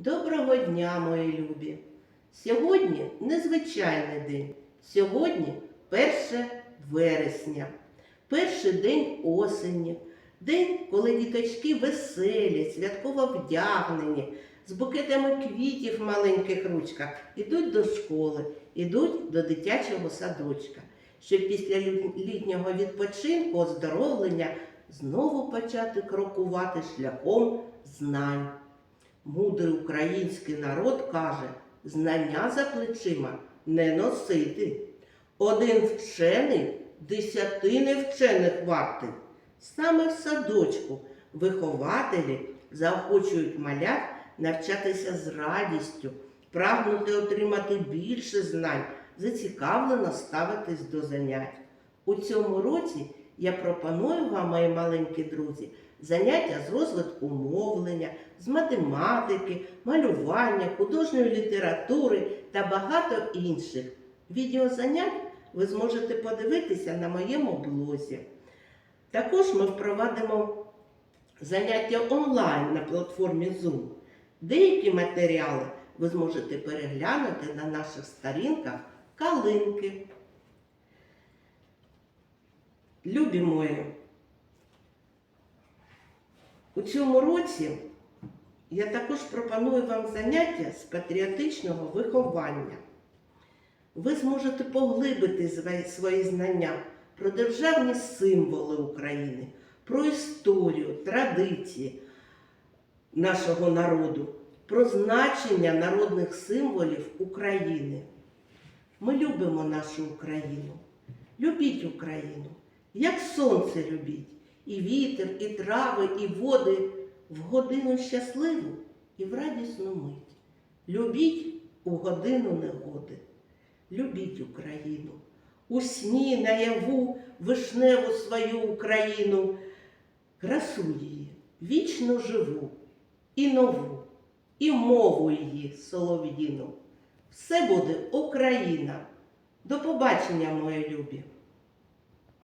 Доброго дня, мої любі! Сьогодні незвичайний день. Сьогодні 1 вересня, перший день осені, день, коли діточки веселі, святково вдягнені, з букетами квітів в маленьких ручках, ідуть до школи, ідуть до дитячого садочка, щоб після літнього відпочинку, оздоровлення знову почати крокувати шляхом знань. Мудрий український народ каже, знання за плечима не носити. Один вчений десяти невчених вартий. Саме в садочку вихователі заохочують малят навчатися з радістю, прагнути отримати більше знань, зацікавлено ставитись до занять. У цьому році я пропоную вам, мої маленькі друзі, заняття з розвитку мовлення, з математики, малювання, художньої літератури та багато інших. Відеозанять ви зможете подивитися на моєму блозі. Також ми впровадимо заняття онлайн на платформі Zoom. Деякі матеріали ви зможете переглянути на наших сторінках Калинки. Любі мої, у цьому році я також пропоную вам заняття з патріотичного виховання. Ви зможете поглибити свої- знання про державні символи України, про історію, традиції нашого народу, про значення народних символів України. Ми любимо нашу Україну. Любіть Україну, як сонце любіть, і вітер, і трави, і води в годину щасливу і в радісну мить. Любіть у годину негоди. Любіть Україну. У сні наяву вишневу свою Україну, красу її, вічно живу, і нову, і мову її солов'їну. Все буде Україна. До побачення, мої любі!